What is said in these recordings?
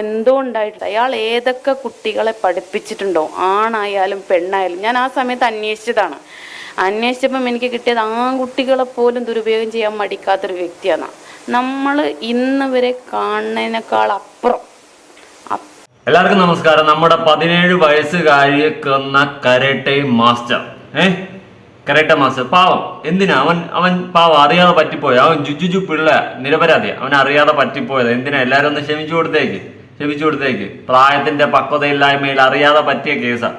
എന്തോ അയാൾ ഏതൊക്കെ കുട്ടികളെ പഠിപ്പിച്ചിട്ടുണ്ടോ ആണായാലും പെണ്ണായാലും. ഞാൻ ആ സമയത്ത് അന്വേഷിച്ചതാണ്. അന്വേഷിച്ചപ്പം എനിക്ക് കിട്ടിയത് ആൺകുട്ടികളെ പോലും ദുരുപയോഗം ചെയ്യാൻ മടിക്കാത്തൊരു വ്യക്തിയാണ്. നമ്മൾ ഇന്ന് വരെ കാണുന്നതിനേക്കാൾ അപ്പുറം. എല്ലാവർക്കും നമസ്കാരം. നമ്മുടെ പതിനേഴ് വയസ്സുകാരിയെ കൊന്ന കരട്ടെ മാസ്റ്റർ. ഏ? Karate master. പാവം. എന്തിനാ? അവൻ അവൻ പാവം. അറിയാതെ പറ്റിപ്പോയി? അവൻ ജുജുജു പിള്ള. നിരപരാധിയാ അവൻ അറിയാതെ പറ്റിപ്പോയത്. എന്തിനാ? എല്ലാരും ഒന്ന് ക്ഷമിച്ചു കൊടുത്തേക്ക്. ക്ഷമിച്ചു കൊടുത്തേക്ക്. പ്രായത്തിന്റെ പക്വതയില്ലായ്മയിൽ അറിയാതെ പറ്റിയ കേസാ.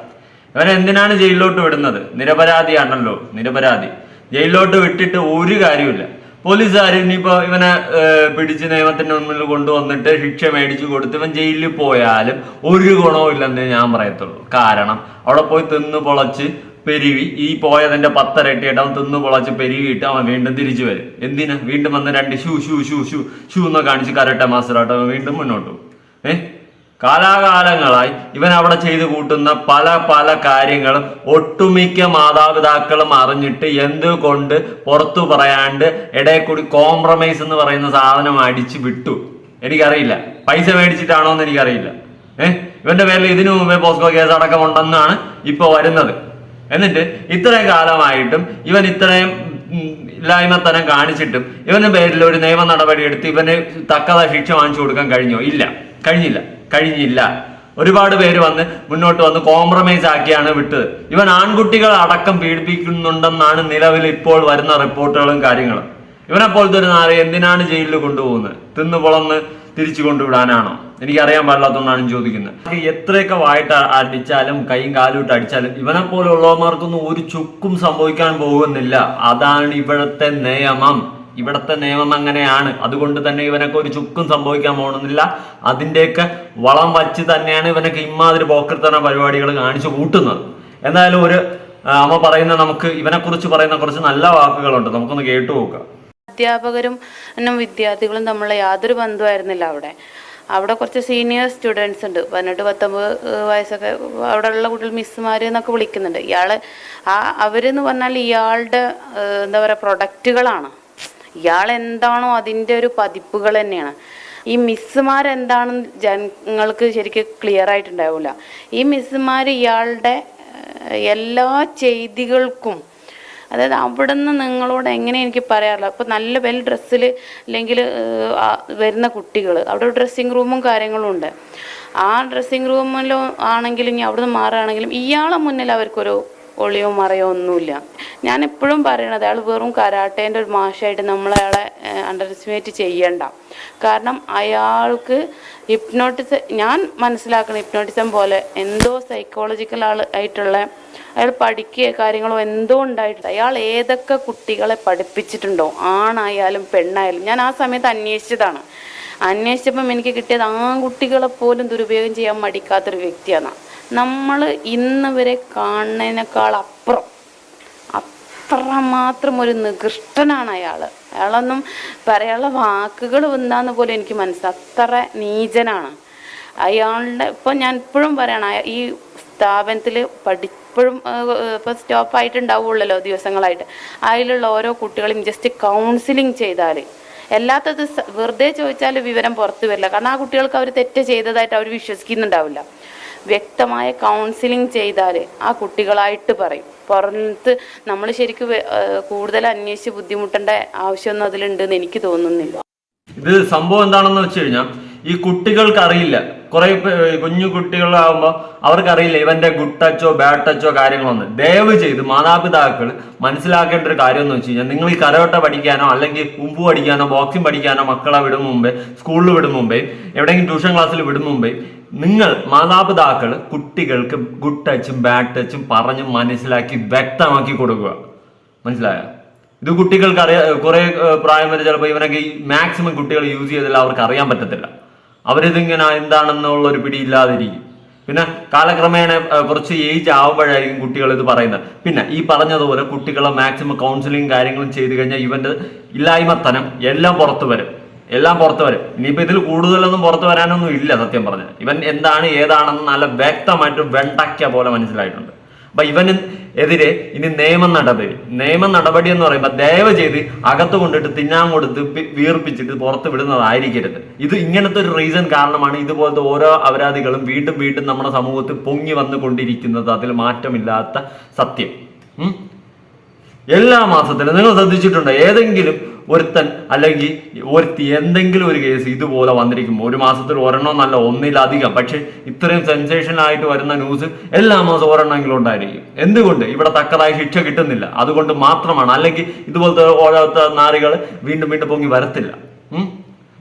ഇവൻ എന്തിനാണ് ജയിലിലോട്ട് വിടുന്നത്? നിരപരാധിയാണല്ലോ നിരപരാധി. ജയിലിലോട്ട് വിട്ടിട്ട് ഒരു കാര്യമില്ല പോലീസുകാർ ഇനിയിപ്പോ ഇവനെ പിടിച്ച് നിയമത്തിന്റെ മുന്നിൽ കൊണ്ടുവന്നിട്ട് ശിക്ഷ മേടിച്ചു കൊടുത്ത് ഇവൻ ജയിലിൽ പോയാലും ഒരു ഗുണവും ഇല്ലെന്ന് ഞാൻ പറയത്തുള്ളൂ. കാരണം അവിടെ പോയി തിന്ന് പൊളച്ച് പെരുവി ഈ പോയതിന്റെ പത്തരട്ടിയിട്ട് അവൻ തിന്ന് പൊളച്ച് പെരുവിയിട്ട് അവൻ വീണ്ടും തിരിച്ചു വരും. എന്തിനാ? വീണ്ടും വന്ന് രണ്ട് shoe shoe shoe shoe shoe എന്ന് കാണിച്ച് കരട്ടെ മാസ്റ്ററായിട്ട് അവൻ വീണ്ടും മുന്നോട്ട് പോകും. ഏഹ് കാലാകാലങ്ങളായി ഇവൻ അവിടെ ചെയ്തു കൂട്ടുന്ന പല പല കാര്യങ്ങളും ഒട്ടുമിക്ക മാതാപിതാക്കളും അറിഞ്ഞിട്ട് എന്തുകൊണ്ട് പുറത്തു പറയാണ്ട് ഇടയിൽ കൂടി കോംപ്രമൈസ് എന്ന് പറയുന്ന സാധനം അടിച്ചു വിട്ടു. എനിക്കറിയില്ല. പൈസ മേടിച്ചിട്ടാണോ എന്ന് എനിക്കറിയില്ല. ഏഹ് ഇവന്റെ പേരിൽ ഇതിനു മുമ്പേ പോസ്കോ കേസ് അടക്കം ഉണ്ടെന്നാണ് ഇപ്പൊ വരുന്നത്. എന്നിട്ട് ഇത്രയും കാലമായിട്ടും ഇവൻ ഇത്രയും ഇല്ലായ്മ ഇല്ലായ്മത്തനം കാണിച്ചിട്ടും ഇവന്റെ പേരിൽ ഒരു നിയമ നടപടി എടുത്ത് ഇവന് തക്കത ശിക്ഷ വാങ്ങിച്ചു കൊടുക്കാൻ കഴിഞ്ഞോ? ഇല്ല. കഴിഞ്ഞില്ല കഴിഞ്ഞില്ല. ഒരുപാട് പേര് വന്ന് മുന്നോട്ട് വന്ന് കോംപ്രമൈസ് ആക്കിയാണ് വിട്ടത്. ഇവൻ ആൺകുട്ടികൾ അടക്കം പീഡിപ്പിക്കുന്നുണ്ടെന്നാണ് നിലവിൽ ഇപ്പോൾ വരുന്ന റിപ്പോർട്ടുകളും കാര്യങ്ങളും. ഇവനെ പോലത്തെ ഒരു നാളെ എന്തിനാണ് ജയിലിൽ കൊണ്ടുപോകുന്നത്? തിന്നു പൊളന്ന് തിരിച്ചു കൊണ്ടുവിടാനാണോ? എനിക്കറിയാൻ പാടില്ലാത്തതുകൊണ്ടാണ് ചോദിക്കുന്നത്. എത്രയൊക്കെ വായിട്ട് അടിച്ചാലും കൈയും കാലും ഇട്ട് അടിച്ചാലും ഇവനെ പോലുള്ളവന്മാർക്കൊന്നും ഒരു ചുക്കും സംഭവിക്കാൻ പോകുന്നില്ല. അതാണ് ഇവിടുത്തെ നിയമം. ഇവിടുത്തെ നിയമം അങ്ങനെയാണ്. അതുകൊണ്ട് തന്നെ ഇവനൊക്കെ ഒരു ചുക്കും സംഭവിക്കാൻ പോകണമെന്നില്ല അതിന്റെയൊക്കെ വളം വച്ച് തന്നെയാണ് ഇവനൊക്കെ ഇമാതിരി പോക്കർത്തന പരിപാടികൾ കാണിച്ചു കൂട്ടുന്നത്. എന്തായാലും ഒരു അമ്മ പറയുന്ന നമുക്ക് ഇവനെക്കുറിച്ച് പറയുന്ന കുറച്ച് നല്ല വാക്കുകളുണ്ട്. നമുക്കൊന്ന് കേട്ടു നോക്കാം. അധ്യാപകരും വിദ്യാർത്ഥികളും തമ്മിലുള്ള യാതൊരു ബന്ധമായിരുന്നില്ല അവിടെ. അവിടെ കുറച്ച് സീനിയർ സ്റ്റുഡൻസ് ഉണ്ട്. പതിനെട്ട് പത്തൊമ്പത് വയസ്സൊക്കെ അവിടെയുള്ള കുട്ടികൾ മിസ്സുമാർ എന്നൊക്കെ വിളിക്കുന്നുണ്ട്. ഇയാൾ ആ അവരെന്ന് പറഞ്ഞാൽ ഇയാളുടെ എന്താ പറയുക പ്രൊഡക്റ്റുകളാണ് ഇയാൾ എന്താണോ അതിന്റെ ഒരു പതിപ്പുകൾ തന്നെയാണ്. ഈ മിസ്സുമാർ എന്താണെന്ന് ജനങ്ങൾക്ക് ശരിക്കും ക്ലിയർ ആയിട്ടുണ്ടാവില്ല ഈ മിസ്സുമാർ ഇയാളുടെ എല്ലാ ചെയ്തികൾക്കും അതായത് അവിടെ നിന്ന് നിങ്ങളോട് എങ്ങനെ എനിക്ക് പറയാറില്ല. അപ്പോൾ നല്ല വെൽ ഡ്രസ്സിൽ അല്ലെങ്കിൽ വരുന്ന കുട്ടികൾ അവിടെ ഡ്രസ്സിങ് റൂമും കാര്യങ്ങളും ഉണ്ട്. ആ ഡ്രസ്സിങ് റൂമിലോ ആണെങ്കിലും ഇനി അവിടെ നിന്ന് മാറുകയാണെങ്കിലും ഇയാളെ മുന്നിൽ അവർക്കൊരു ഒളിയോ മറയോ ഒന്നുമില്ല. ഞാൻ എപ്പോഴും പറയണത് അയാൾ വെറും കരാട്ടേന്റെ ഒരു മാഷായിട്ട് നമ്മളയാളെ അണ്ടർ എസ്റ്റിമേറ്റ് ചെയ്യണ്ട. കാരണം അയാൾക്ക് ഹിപ്നോട്ടിസ് ഞാൻ മനസ്സിലാക്കുന്ന ഹിപ്നോട്ടിസം പോലെ എന്തോ സൈക്കോളജിക്കൽ ആൾ ആയിട്ടുള്ള അയാൾ പഠിക്കുക കാര്യങ്ങളോ എന്തോ ഉണ്ടായിട്ടില്ല അയാൾ ഏതൊക്കെ കുട്ടികളെ പഠിപ്പിച്ചിട്ടുണ്ടോ ആണായാലും പെണ്ണായാലും. ഞാൻ ആ സമയത്ത് അന്വേഷിച്ചതാണ്. അന്വേഷിച്ചപ്പം എനിക്ക് കിട്ടിയത് ആൺകുട്ടികളെ പോലും ദുരുപയോഗം ചെയ്യാൻ മടിക്കാത്തൊരു വ്യക്തിയാണ് നമ്മൾ ഇന്ന് വരെ കാണുന്നതിനേക്കാൾ അപ്പുറം അത്രമാത്രം ഒരു നികൃഷ്ടനാണ് അയാൾ അയാളൊന്നും പറയാനുള്ള വാക്കുകൾ എന്താന്ന് പോലും എനിക്ക് മനസ്സിലായി അത്ര നീചനാണ്. അയാളുടെ ഇപ്പം ഞാൻ ഇപ്പോഴും പറയണം ഈ സ്ഥാപനത്തിൽ പഠിപ്പോഴും ഇപ്പം സ്റ്റോപ്പ് ആയിട്ടുണ്ടാവുള്ളല്ലോ ദിവസങ്ങളായിട്ട്. അതിലുള്ള ഓരോ കുട്ടികളെയും ജസ്റ്റ് കൗൺസിലിംഗ് ചെയ്താൽ എല്ലാത്തത് വെറുതെ ചോദിച്ചാൽ വിവരം പുറത്തു വരില്ല. കാരണം ആ കുട്ടികൾക്ക് അവർ തെറ്റ് ചെയ്തതായിട്ട് അവർ വിശ്വസിക്കുന്നുണ്ടാവില്ല. വ്യക്തമായ കൗൺസിലിംഗ് ചെയ്താൽ ആ കുട്ടികളായിട്ട് പറയും. പുറത്ത് നമ്മൾ ശരിക്കും കൂടുതൽ അന്വേഷിച്ച് ബുദ്ധിമുട്ടേണ്ട ആവശ്യമൊന്നും അതിലുണ്ടെന്ന് എനിക്ക് തോന്നുന്നില്ല. ഇത് സംഭവം എന്താണെന്ന് വെച്ച് കഴിഞ്ഞാൽ ഈ കുട്ടികൾക്ക് അറിയില്ല കുറെ കുഞ്ഞു കുട്ടികളാകുമ്പോൾ അവർക്കറിയില്ല ഇവന്റെ ഗുഡ് ടച്ചോ ബാഡ് ടച്ചോ കാര്യങ്ങളൊന്നും. ദയവ് ചെയ്ത് മാതാപിതാക്കൾ മനസ്സിലാക്കേണ്ട ഒരു കാര്യം എന്ന് വെച്ച് കഴിഞ്ഞാൽ നിങ്ങൾ ഈ കരോട്ട പഠിക്കാനോ അല്ലെങ്കിൽ ഉമ്പു പഠിക്കാനോ ബോക്സിംഗ് പഠിക്കാനോ മക്കളെ വിടും മുമ്പേ സ്കൂളിൽ വിടും മുമ്പേ എവിടെയെങ്കിലും ട്യൂഷൻ ക്ലാസ്സിൽ വിടും മുമ്പേ നിങ്ങൾ മാതാപിതാക്കൾ കുട്ടികൾക്ക് ഗുഡ് ടച്ചും ബാഡ് ടച്ചും പറഞ്ഞ് മനസ്സിലാക്കി വ്യക്തമാക്കി കൊടുക്കുക. മനസ്സിലായോ? ഇത് കുട്ടികൾക്ക് അറിയാ കുറെ പ്രായം വരെ ചിലപ്പോൾ ഇവനൊക്കെ മാക്സിമം കുട്ടികൾ യൂസ് ചെയ്തില്ല അവർക്ക് അറിയാൻ പറ്റത്തില്ല. അവരിതിങ്ങനെ എന്താണെന്നുള്ള ഒരു പിടിയില്ലാതിരിക്കും. പിന്നെ കാലക്രമേണ കുറച്ച് ഏജ് ആവുമ്പോഴായിരിക്കും കുട്ടികൾ ഇത് പറയുന്നത്. പിന്നെ ഈ പറഞ്ഞതുപോലെ കുട്ടികളെ മാക്സിമം കൗൺസിലിംഗ് കാര്യങ്ങളും ചെയ്തു കഴിഞ്ഞാൽ ഇവന്റെ ഇല്ലായ്മത്തനം എല്ലാം പുറത്തു വരും. എല്ലാം പുറത്തു വരും. ഇനിയിപ്പോ ഇതിൽ കൂടുതലൊന്നും പുറത്തു വരാനൊന്നും ഇല്ല സത്യം പറഞ്ഞാൽ ഇവൻ എന്താണ് ഏതാണെന്ന് നല്ല വ്യക്തമായിട്ട് വെണ്ടയ്ക്ക പോലെ മനസ്സിലായിട്ടുണ്ട്. അപ്പൊ ഇവന് എതിരെ ഇനി നിയമ നടപടി. നിയമ നടപടി എന്ന് പറയുമ്പോൾ ദയവ് ചെയ്ത് അകത്ത് കൊണ്ടിട്ട് തിന്നാൻ കൊടുത്ത് വീർപ്പിച്ചിട്ട് പുറത്ത് വിടുന്നതായിരിക്കരുത്. ഇത് ഇങ്ങനത്തെ ഒരു റീസൺ കാരണമാണ് ഇതുപോലത്തെ ഓരോ അപരാധികളും വീണ്ടും വീണ്ടും നമ്മുടെ സമൂഹത്തിൽ പൊങ്ങി വന്നുകൊണ്ടിരിക്കുന്നത്. അതിൽ മാറ്റമില്ലാത്ത സത്യം? എല്ലാ മാസത്തിലും നിങ്ങൾ ശ്രദ്ധിച്ചിട്ടുണ്ടോ? ഏതെങ്കിലും ഒരുത്തൻ അല്ലെങ്കിൽ ഒരുത്തി എന്തെങ്കിലും ഒരു കേസ് ഇതുപോലെ വന്നിരിക്കും ഒരു മാസത്തിൽ ഒരെണ്ണം നല്ല ഒന്നിലധികം. പക്ഷേ ഇത്രയും സെൻസേഷൻ ആയിട്ട് വരുന്ന ന്യൂസ് എല്ലാ മാസവും ഒരെണ്ണമെങ്കിലും ഉണ്ടായിരിക്കും. എന്തുകൊണ്ട്? ഇവിടെ തക്കതായ ശിക്ഷ കിട്ടുന്നില്ല. അതുകൊണ്ട് മാത്രമാണ്. അല്ലെങ്കിൽ ഇതുപോലത്തെ ഓരോരുത്തർ നാരികൾ വീണ്ടും വീണ്ടും പൊങ്ങി വരത്തില്ല.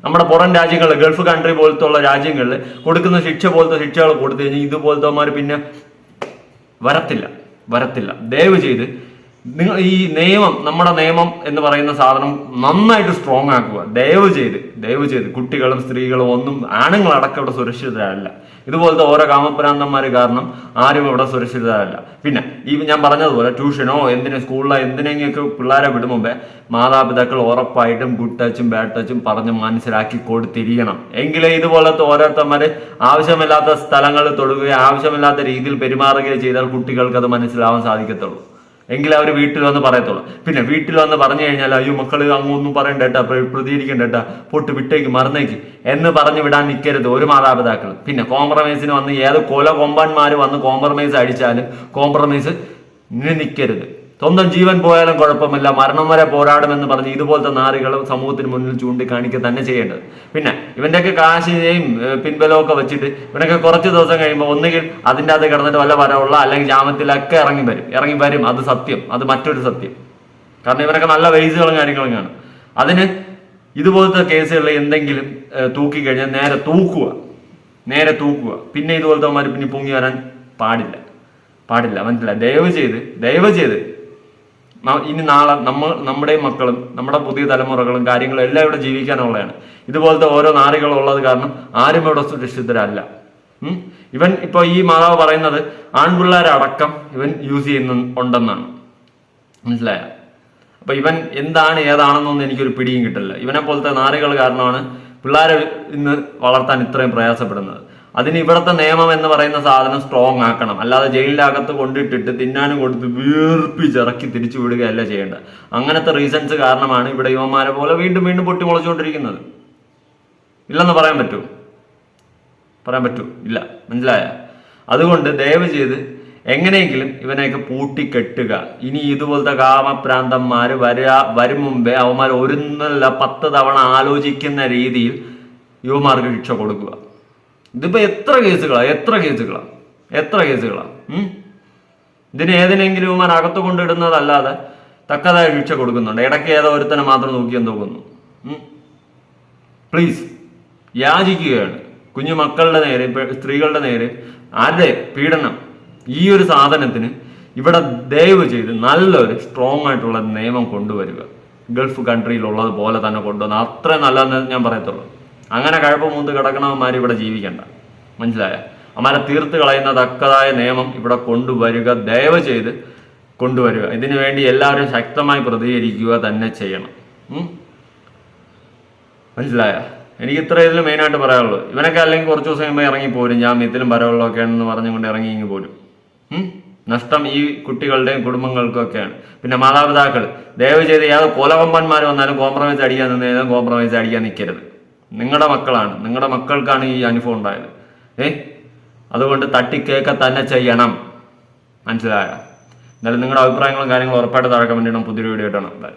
നമ്മുടെ പുറം രാജ്യങ്ങളിൽ ഗൾഫ് കൺട്രി പോലത്തെ ഉള്ള രാജ്യങ്ങളിൽ കൊടുക്കുന്ന ശിക്ഷ പോലത്തെ ശിക്ഷകൾ കൊടുത്തു കഴിഞ്ഞാൽ ഇതുപോലത്തെ പിന്നെ വരത്തില്ല. വരത്തില്ല. ദയവ് ചെയ്ത് നിങ്ങൾ ഈ നിയമം നമ്മുടെ നിയമം എന്ന് പറയുന്ന സാധനം നന്നായിട്ട് സ്ട്രോങ് ആക്കുക. ദയവ് ചെയ്ത് ദയവ് ചെയ്ത്. കുട്ടികളും സ്ത്രീകളും ഒന്നും ആണുങ്ങളടക്കം ഇവിടെ സുരക്ഷിതരല്ല. ഇതുപോലത്തെ ഓരോ കാമപ്രാന്തന്മാർ കാരണം ആരും ഇവിടെ സുരക്ഷിതരല്ല. പിന്നെ ഈ ഞാൻ പറഞ്ഞതുപോലെ ട്യൂഷനോ എന്തിനും സ്കൂളിലോ എന്തിനെങ്കിലൊക്കെ പിള്ളേരെ വിടും മാതാപിതാക്കൾ ഉറപ്പായിട്ടും ഗുഡ് ടച്ചും ബാഡ് ടച്ചും പറഞ്ഞ് മനസ്സിലാക്കി കൊടുത്തിരിക്കണം. എങ്കിലേ ഇതുപോലത്തെ ഓരോരുത്തന്മാർ ആവശ്യമില്ലാത്ത സ്ഥലങ്ങളിൽ തൊടുകയോ ആവശ്യമില്ലാത്ത രീതിയിൽ പെരുമാറുകയോ ചെയ്താൽ കുട്ടികൾക്ക് അത് മനസ്സിലാവാൻ സാധിക്കത്തുള്ളൂ. എങ്കിലും അവർ വീട്ടിൽ വന്ന് പറയത്തുള്ളൂ. പിന്നെ വീട്ടിൽ വന്ന് പറഞ്ഞു കഴിഞ്ഞാൽ അയ്യോ മക്കൾ അങ്ങൊന്നും പറയണ്ട കേട്ടാ പ്ര- പ്രതികരിക്കണ്ട പൊട്ട് വിട്ടേക്ക് മറന്നേക്ക് എന്ന് പറഞ്ഞു വിടാൻ നിൽക്കരുത് ഒരു മാതാപിതാക്കൾ പിന്നെ കോംപ്രമൈസിന് വന്ന് ഏത് കൊല കൊമ്പന്മാർ വന്ന് കോംപ്രമൈസ് അടിച്ചാലും കോംപ്രമൈസ് നിൽക്കരുത് സ്വന്തം ജീവൻ പോയാലും കുഴപ്പമില്ല. മരണം വരെ പോരാടുമെന്ന് പറഞ്ഞ് ഇതുപോലത്തെ നാറികൾ സമൂഹത്തിന് മുന്നിൽ ചൂണ്ടിക്കാണിക്കുക തന്നെ ചെയ്യേണ്ടത്. പിന്നെ ഇവന്റെയൊക്കെ കാശിനെയും ഒക്കെ വെച്ചിട്ട് ഇവനൊക്കെ കുറച്ച് ദിവസം കഴിയുമ്പോൾ ഒന്നുകിൽ അതിന്റെ അത് കിടന്നിട്ട് വല്ല വരവുള്ള അല്ലെങ്കിൽ ജാമത്തിലൊക്കെ ഇറങ്ങി വരും. ഇറങ്ങി വരും. അത് സത്യം. അത് മറ്റൊരു സത്യം. കാരണം ഇവരൊക്കെ നല്ല വേസുകളും കാര്യങ്ങളും കാണും അതിന് ഇതുപോലത്തെ കേസുകളിൽ എന്തെങ്കിലും തൂക്കി കഴിഞ്ഞാൽ നേരെ തൂക്കുക. നേരെ തൂക്കുക. പിന്നെ ഇതുപോലത്തെ മാതിരി പിന്നെ പൊങ്ങി വരാൻ പാടില്ല. പാടില്ല. മനസ്സിലായി? ദയവ് ചെയ്ത് ദയവ് ചെയ്ത് ഇനി നാളെ നമ്മൾ നമ്മുടെ മക്കളും നമ്മുടെ പുതിയ തലമുറകളും കാര്യങ്ങളും എല്ലാം ഇവിടെ ജീവിക്കാനുള്ളതാണ്. ഇതുപോലത്തെ ഓരോ നാറികളുള്ളത് കാരണം ആരും ഇവിടെ സുരക്ഷിതരല്ല. ഇവൻ ഇപ്പൊ ഈ മാതാവ് പറയുന്നത് ആൺപിള്ളേരടക്കം ഇവൻ യൂസ് ചെയ്യുന്ന ഉണ്ടെന്നാണ്. മനസ്സിലായ? അപ്പൊ ഇവൻ എന്താണ് ഏതാണെന്നൊന്നും എനിക്കൊരു പിടിയും കിട്ടില്ല. ഇവനെ പോലത്തെ നാറികൾ കാരണമാണ് പിള്ളേരെ ഇന്ന് വളർത്താൻ ഇത്രയും പ്രയാസപ്പെടുന്നത്. അതിന് ഇവിടുത്തെ നിയമം എന്ന് പറയുന്ന സാധനം സ്ട്രോങ് ആക്കണം. അല്ലാതെ ജയിലിനകത്ത് കൊണ്ടിട്ടിട്ട് തിന്നാനും കൊടുത്ത് വീർപ്പിച്ചിറക്കി തിരിച്ചു വിടുകയല്ല ചെയ്യേണ്ടത്. അങ്ങനത്തെ റീസൺസ് കാരണമാണ് ഇവിടെ യുവന്മാരെ പോലെ വീണ്ടും വീണ്ടും പൊട്ടി മുളച്ചുകൊണ്ടിരിക്കുന്നത് ഇല്ലെന്ന് പറയാൻ പറ്റുമോ പറയാൻ പറ്റൂ. ഇല്ല. മനസ്സിലായ? അതുകൊണ്ട് ദയവ് ചെയ്ത് എങ്ങനെയെങ്കിലും ഇവനെയൊക്കെ പൂട്ടിക്കെട്ടുക. ഇനി ഇതുപോലത്തെ കാമപ്രാന്തന്മാർ വരാ വരും മുമ്പേ അവന്മാർ ഒരുന്നല്ല പത്ത് തവണ ആലോചിക്കുന്ന രീതിയിൽ യുവമാർക്ക് ശിക്ഷ കൊടുക്കുക. ഇതിപ്പോ എത്ര കേസുകളാണ് എത്ര കേസുകളാണ് എത്ര കേസുകളാണ്? ഇതിന് ഏതിനെങ്കിലും ഇവന്മാർ അകത്ത് കൊണ്ടിടുന്നതല്ലാതെ തക്കതായ ശിക്ഷ കൊടുക്കുന്നുണ്ട്. ഇടയ്ക്ക് ഏതോ ഒരുത്തനെ മാത്രം നോക്കിയെന്ന് തോന്നുന്നു പ്ലീസ് യാചിക്കുകയാണ്. കുഞ്ഞു മക്കളുടെ നേരെ സ്ത്രീകളുടെ നേരെ ആരുടെ പീഡനം? ഈ ഒരു സാധനത്തിന് ഇവിടെ ദയവ് ചെയ്ത് നല്ലൊരു സ്ട്രോങ് ആയിട്ടുള്ള നിയമം കൊണ്ടുവരിക. ഗൾഫ് കൺട്രിയിലുള്ളത് പോലെ തന്നെ കൊണ്ടുവന്ന. അത്ര നല്ലതെന്ന് ഞാൻ പറയത്തുള്ളൂ. അങ്ങനെ കഴപ്പ് മൂന്ന് കിടക്കണവന്മാർ ഇവിടെ ജീവിക്കണ്ട. മനസ്സിലായ? അമാരെ തീർത്ത് കളയുന്ന തക്കതായ നിയമം ഇവിടെ കൊണ്ടുവരിക ദയവ് ചെയ്ത് കൊണ്ടുവരിക. ഇതിനു വേണ്ടി എല്ലാവരും ശക്തമായി പ്രതികരിക്കുക തന്നെ ചെയ്യണം? മനസ്സിലായ? എനിക്ക് ഇത്ര ഇതിൽ മെയിനായിട്ട് പറയാനുള്ളത്. ഇവനൊക്കെ അല്ലെങ്കിൽ കുറച്ച് ദിവസം കഴിയുമ്പോൾ ഇറങ്ങി പോരും. ജാമ്യത്തിലും പരവെള്ളമൊക്കെ ആണെന്ന് പറഞ്ഞുകൊണ്ട് ഇറങ്ങി ഇങ്ങ് പോരും? നഷ്ടം ഈ കുട്ടികളുടെയും കുടുംബങ്ങൾക്കൊക്കെയാണ് പിന്നെ മാതാപിതാക്കൾ ദയവ് ചെയ്ത് ഏത് കൊലവമ്പന്മാർ വന്നാലും കോംപ്രമൈസ് അടിക്കാൻ നിന്ന് കോംപ്രമൈസ് അടിക്കാൻ നിൽക്കരുത് നിങ്ങളുടെ മക്കളാണ്. നിങ്ങളുടെ മക്കൾക്കാണ് ഈ അനുഭവം ഉണ്ടായത്. ഏ? അതുകൊണ്ട് തട്ടിക്കേക്ക തന്നെ ചെയ്യണം. മനസ്സിലായ? എന്നാലും നിങ്ങളുടെ അഭിപ്രായങ്ങളും കാര്യങ്ങളും ഉറപ്പായിട്ട് താഴെ കമന്റ് ചെയ്യണം പുതിയൊരു വീഡിയോ ബൈ